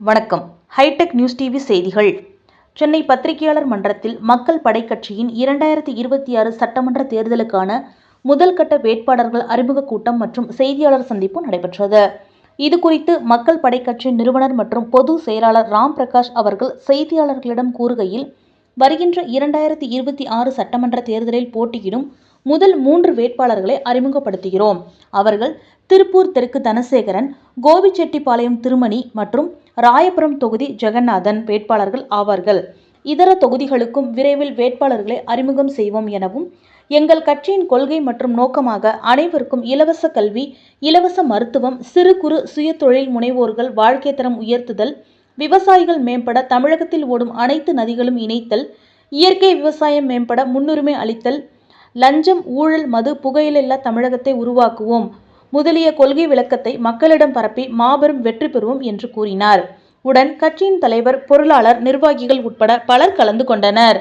வணக்கம். Hitech news TV செய்திகள். சென்னை பத்திரிகையாளர் மன்றத்தில் மக்கள் படை கட்சியின் இரண்டாயிரத்தி இருபத்தி ஆறு சட்டமன்ற தேர்தலுக்கான முதல் கட்ட வேட்பாளர்கள் அறிமுக கூட்டம் மற்றும் செய்தியாளர் சந்திப்பு நடைபெற்றது. இதுகுறித்து மக்கள் படை நிறுவனர் மற்றும் பொது செயலாளர் ராம் பிரகாஷ் அவர்கள் செய்தியாளர்களிடம் கூறுகையில் வருகின்ற இரண்டாயிரத்தி இருபத்தி ஆறு சட்டமன்ற தேர்தலில் போட்டியிடும் முதல் மூன்று வேட்பாளர்களை அறிமுகப்படுத்துகிறோம். அவர்கள் திருப்பூர் தெற்கு தனசேகரன் கோபிச்செட்டிப்பாளையம் திருமணி மற்றும் ராயபுரம் தொகுதி ஜெகநாதன் வேட்பாளர்கள் ஆவார்கள். இதர தொகுதிகளுக்கும் விரைவில் வேட்பாளர்களை அறிமுகம் செய்வோம் எனவும் எங்கள் கட்சியின் கொள்கை மற்றும் நோக்கமாக அனைவருக்கும் இலவச கல்வி இலவச மருத்துவம் சிறு குறு சுய தொழில் முனைவோர்கள் வாழ்க்கை தரம் உயர்த்துதல் விவசாயிகள் மேம்பட தமிழகத்தில் ஓடும் அனைத்து நதிகளும் இணைத்தல் இயற்கை விவசாயம் மேம்பட முன்னுரிமை அளித்தல் லஞ்சம் ஊழல் மது புகையிலில்லா தமிழகத்தை உருவாக்குவோம். முதலிய கொள்கை விளக்கத்தை மக்களிடம் பரப்பி மாபெரும் வெற்றி பெறுவோம் என்று கூறினார். உடன் கட்சியின் தலைவர் பொருளாளர் நிர்வாகிகள் உட்பட பலர் கலந்து கொண்டனர்.